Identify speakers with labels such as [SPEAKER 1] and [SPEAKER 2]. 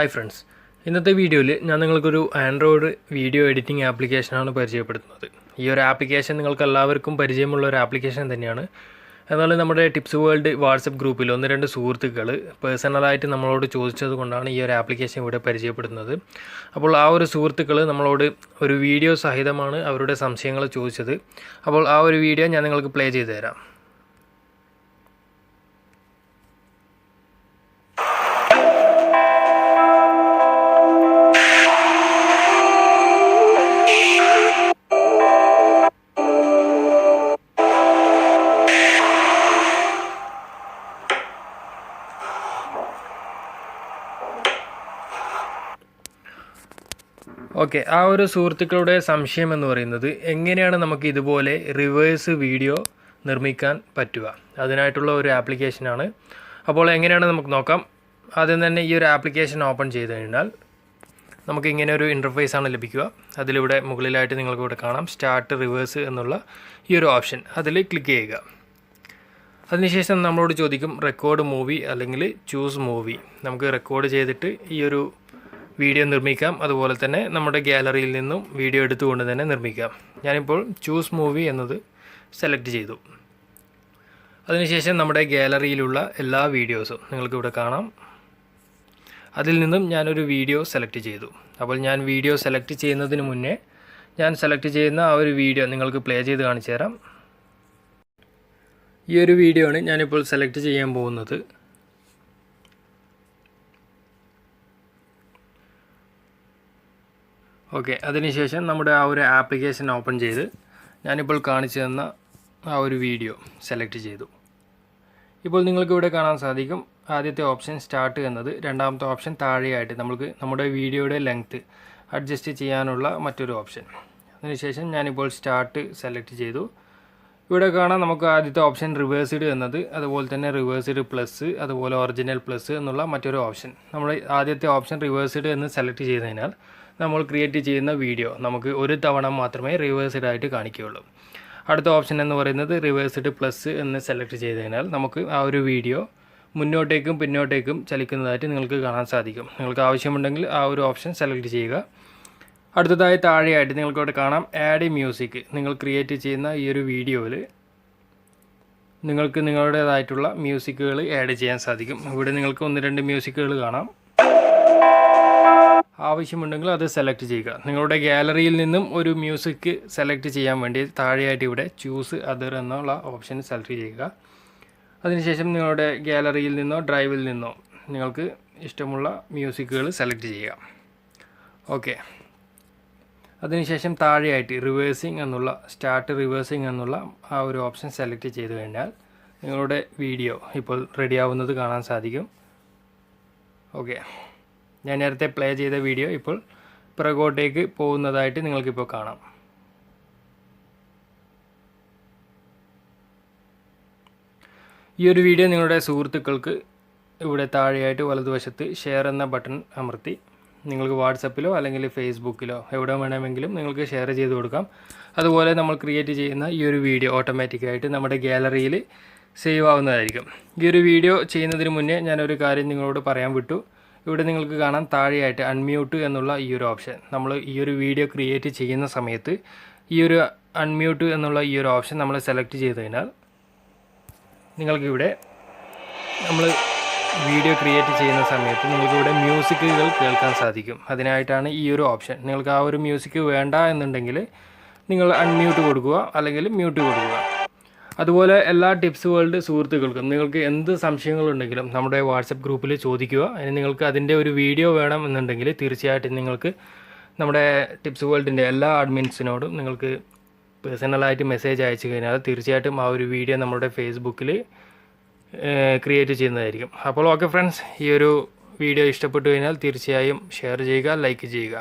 [SPEAKER 1] Hi friends ഇന്നത്തെ വീഡിയോയിൽ ഞാൻ നിങ്ങൾക്കൊരു ആൻഡ്രോയിഡ് വീഡിയോ എഡിറ്റിംഗ് ആപ്ലിക്കേഷനാണ് പരിചയപ്പെടുത്തുന്നത്. ഈ ഒരു ആപ്ലിക്കേഷൻ നിങ്ങൾക്ക് എല്ലാവർക്കും പരിചയമുള്ള ഒരു ആപ്ലിക്കേഷൻ തന്നെയാണ്. എന്നാൽ നമ്മുടെ ടിപ്സ് വേൾഡ് വാട്സപ്പ് ഗ്രൂപ്പിൽ ഒന്ന് രണ്ട് സുഹൃത്തുക്കൾ പേഴ്സണലായിട്ട് നമ്മളോട് ചോദിച്ചത് കൊണ്ടാണ് ഈ ഒരു ആപ്ലിക്കേഷൻ ഇവിടെ പരിചയപ്പെടുന്നത്. അപ്പോൾ ആ ഒരു സുഹൃത്തുക്കൾ നമ്മളോട് ഒരു വീഡിയോ സഹിതമാണ് അവരുടെ സംശയങ്ങൾ ചോദിച്ചത്. അപ്പോൾ ആ ഒരു വീഡിയോ ഞാൻ നിങ്ങൾക്ക് പ്ലേ ചെയ്തു തരാം ഓക്കെ ആ ഒരു സുഹൃത്തുക്കളുടെ സംശയം എന്ന് പറയുന്നത് എങ്ങനെയാണ് നമുക്ക് ഇതുപോലെ റിവേഴ്സ് വീഡിയോ നിർമ്മിക്കാൻ പറ്റുക? അതിനായിട്ടുള്ള ഒരു ആപ്ലിക്കേഷനാണ് അപ്പോൾ എങ്ങനെയാണ് നമുക്ക് നോക്കാം. ആദ്യം തന്നെ ഈ ഒരു ആപ്ലിക്കേഷൻ ഓപ്പൺ ചെയ്ത് കഴിഞ്ഞാൽ നമുക്ക് ഇങ്ങനെ ഒരു ഇന്റർഫേസ് ആണ് ലഭിക്കുക. അതിലിവിടെ മുകളിലായിട്ട് നിങ്ങൾക്ക് ഇവിടെ കാണാം. സ്റ്റാർട്ട് റിവേഴ്സ് എന്നുള്ള ഈ ഒരു ഓപ്ഷൻ അതിൽ ക്ലിക്ക് ചെയ്യുക. അതിനുശേഷം നമ്മളോട് ചോദിക്കും റെക്കോർഡ് മൂവി അല്ലെങ്കിൽ ചൂസ് മൂവി നമുക്ക് റെക്കോർഡ് ചെയ്തിട്ട് ഈ ഒരു വീഡിയോ നിർമ്മിക്കാം. അതുപോലെ തന്നെ നമ്മുടെ ഗാലറിയിൽ നിന്നും വീഡിയോ എടുത്തുകൊണ്ട് തന്നെ നിർമ്മിക്കാം. ഞാനിപ്പോൾ ചൂസ് മൂവി എന്നത് സെലക്ട് ചെയ്തു. അതിനുശേഷം നമ്മുടെ ഗാലറിയിലുള്ള എല്ലാ വീഡിയോസും നിങ്ങൾക്കിവിടെ കാണാം. അതിൽ നിന്നും ഞാനൊരു വീഡിയോ സെലക്ട് ചെയ്തു. അപ്പോൾ ഞാൻ വീഡിയോ സെലക്ട് ചെയ്യുന്നതിന് മുന്നേ ഞാൻ സെലക്ട് ചെയ്യുന്ന ആ ഒരു വീഡിയോ നിങ്ങൾക്ക് പ്ലേ ചെയ്ത് കാണിച്ചു തരാം ഈ ഒരു വീഡിയോ ആണ് ഞാനിപ്പോൾ സെലക്ട് ചെയ്യാൻ പോകുന്നത്. ഓക്കെ അതിനുശേഷം നമ്മുടെ ആ ഒരു ആപ്ലിക്കേഷൻ ഓപ്പൺ ചെയ്ത് ഞാനിപ്പോൾ കാണിച്ചു തന്ന ആ ഒരു വീഡിയോ സെലക്ട് ചെയ്തു. ഇപ്പോൾ നിങ്ങൾക്ക് ഇവിടെ കാണാൻ സാധിക്കും ആദ്യത്തെ ഓപ്ഷൻ സ്റ്റാർട്ട് എന്നത് രണ്ടാമത്തെ ഓപ്ഷൻ താഴെയായിട്ട് നമുക്ക് നമ്മുടെ വീഡിയോയുടെ ലെങ്ത്ത് അഡ്ജസ്റ്റ് ചെയ്യാനുള്ള മറ്റൊരു ഓപ്ഷൻ. അതിനുശേഷം ഞാനിപ്പോൾ സ്റ്റാർട്ട് സെലക്ട് ചെയ്തു. ഇവിടെ കാണാം നമുക്ക് ആദ്യത്തെ ഓപ്ഷൻ റിവേഴ്സ്ഡ് എന്നത് അതുപോലെ തന്നെ റിവേഴ്സ്ഡ് പ്ലസ് അതുപോലെ ഒറിജിനൽ പ്ലസ് എന്നുള്ള മറ്റൊരു ഓപ്ഷൻ. നമ്മൾ ആദ്യത്തെ ഓപ്ഷൻ റിവേഴ്സ്ഡ് എന്ന് സെലക്ട് ചെയ്തതിനാൽ നമ്മൾ ക്രിയേറ്റ് ചെയ്യുന്ന വീഡിയോ നമുക്ക് ഒരു തവണ മാത്രമേ റിവേഴ്സ്ഡ് ആയിട്ട് കാണിക്കുകയുള്ളൂ. അടുത്ത ഓപ്ഷൻ എന്ന് പറയുന്നത് റിവേഴ്സ്ഡ് പ്ലസ് എന്ന് സെലക്ട് ചെയ്തതിനാൽ നമുക്ക് ആ ഒരു വീഡിയോ മുന്നോട്ടേക്കും പിന്നോട്ടേക്കും ചലിക്കുന്നതായിട്ട് നിങ്ങൾക്ക് കാണാൻ സാധിക്കും. നിങ്ങൾക്ക് ആവശ്യമുണ്ടെങ്കിൽ ആ ഒരു ഓപ്ഷൻ സെലക്ട് ചെയ്യുക. അടുത്തതായി താഴെയായിട്ട് നിങ്ങൾക്കിവിടെ കാണാം ആഡ് മ്യൂസിക് നിങ്ങൾ ക്രിയേറ്റ് ചെയ്യുന്ന ഈ ഒരു വീഡിയോയിൽ നിങ്ങൾക്ക് നിങ്ങളുടേതായിട്ടുള്ള മ്യൂസിക്കുകൾ ആഡ് ചെയ്യാൻ സാധിക്കും. ഇവിടെ നിങ്ങൾക്ക് ഒന്ന് രണ്ട് മ്യൂസിക്കുകൾ കാണാം. ആവശ്യമുണ്ടെങ്കിൽ അത് സെലക്ട് ചെയ്യുക. നിങ്ങളുടെ ഗാലറിയിൽ നിന്നും ഒരു മ്യൂസിക് സെലക്ട് ചെയ്യാൻ വേണ്ടി താഴെയായിട്ട് ഇവിടെ ചൂസ് അതർ എന്നുള്ള ഓപ്ഷൻ സെലക്ട് ചെയ്യുക. അതിനുശേഷം നിങ്ങളുടെ ഗാലറിയിൽ നിന്നോ ഡ്രൈവിൽ നിന്നോ നിങ്ങൾക്ക് ഇഷ്ടമുള്ള മ്യൂസിക്കുകൾ സെലക്ട് ചെയ്യുക. ഓക്കെ അതിനുശേഷം താഴെയായിട്ട് റിവേഴ്സിംഗ് എന്നുള്ള സ്റ്റാർട്ട് റിവേഴ്സിംഗ് എന്നുള്ള ആ ഒരു ഓപ്ഷൻ സെലക്ട് ചെയ്ത് കഴിഞ്ഞാൽ നിങ്ങളുടെ വീഡിയോ ഇപ്പോൾ റെഡിയാവുന്നത് കാണാൻ സാധിക്കും. ഓക്കെ ഞാൻ നേരത്തെ പ്ലേ ചെയ്ത വീഡിയോ ഇപ്പോൾ പിറകോട്ടേക്ക് പോകുന്നതായിട്ട് നിങ്ങൾക്കിപ്പോൾ കാണാം. ഈ ഒരു വീഡിയോ നിങ്ങളുടെ സുഹൃത്തുക്കൾക്ക് ഇവിടെ താഴെയായിട്ട് വലതുവശത്ത് ഷെയർ എന്ന ബട്ടൺ അമർത്തി. നിങ്ങൾക്ക് വാട്സപ്പിലോ അല്ലെങ്കിൽ ഫേസ്ബുക്കിലോ എവിടെ വേണമെങ്കിലും നിങ്ങൾക്ക് ഷെയർ ചെയ്ത് കൊടുക്കാം. അതുപോലെ നമ്മൾ ക്രിയേറ്റ് ചെയ്യുന്ന ഈ ഒരു വീഡിയോ ഓട്ടോമാറ്റിക്കായിട്ട് നമ്മുടെ ഗാലറിയിൽ സേവ് ആവുന്നതായിരിക്കും. ഈ ഒരു വീഡിയോ ചെയ്യുന്നതിന് മുന്നേ ഞാനൊരു കാര്യം നിങ്ങളോട് പറയാൻ വിട്ടു. ഇവിടെ നിങ്ങൾക്ക് കാണാം താഴെയായിട്ട് അൺമ്യൂട്ട് എന്നുള്ള ഈ ഒരു ഓപ്ഷൻ നമ്മൾ ഈ ഒരു വീഡിയോ ക്രിയേറ്റ് ചെയ്യുന്ന സമയത്ത് ഈ ഒരു അൺമ്യൂട്ട് എന്നുള്ള ഈ ഒരു ഓപ്ഷൻ നമ്മൾ സെലക്ട് ചെയ്ത് കഴിഞ്ഞാൽ നിങ്ങൾക്കിവിടെ നമ്മൾ വീഡിയോ ക്രിയേറ്റ് ചെയ്യുന്ന സമയത്ത് നിങ്ങൾക്കിവിടെ മ്യൂസിക്കുകൾ കേൾക്കാൻ സാധിക്കും. അതിനായിട്ടാണ് ഈ ഒരു ഓപ്ഷൻ നിങ്ങൾക്ക് ആ ഒരു മ്യൂസിക് വേണ്ട എന്നുണ്ടെങ്കിൽ നിങ്ങൾ അൺമ്യൂട്ട് കൊടുക്കുക അല്ലെങ്കിൽ മ്യൂട്ട് കൊടുക്കുക. അതുപോലെ എല്ലാ ടിപ്സ് വേൾഡ് സുഹൃത്തുക്കൾക്കും നിങ്ങൾക്ക് എന്ത് സംശയങ്ങളുണ്ടെങ്കിലും നമ്മുടെ വാട്സപ്പ് ഗ്രൂപ്പിൽ ചോദിക്കുക. അതിന് നിങ്ങൾക്ക് അതിന്റെ ഒരു വീഡിയോ വേണം എന്നുണ്ടെങ്കിൽ തീർച്ചയായിട്ടും നിങ്ങൾക്ക് നമ്മുടെ ടിപ്സ് വേൾഡിന്റെ എല്ലാ അഡ്മിൻസിനോടും നിങ്ങൾക്ക് പേഴ്സണലായിട്ട് മെസ്സേജ് അയച്ചു കഴിഞ്ഞാൽ തീർച്ചയായിട്ടും ആ ഒരു വീഡിയോ നമ്മുടെ ഫേസ്ബുക്കിൽ ക്രിയേറ്റ് ചെയ്യുന്നതായിരിക്കും. അപ്പോൾ ഓക്കെ ഫ്രണ്ട്സ് ഈ ഒരു വീഡിയോ ഇഷ്ടപ്പെട്ടു കഴിഞ്ഞാൽ തീർച്ചയായും ഷെയർ ചെയ്യുക ലൈക്ക് ചെയ്യുക.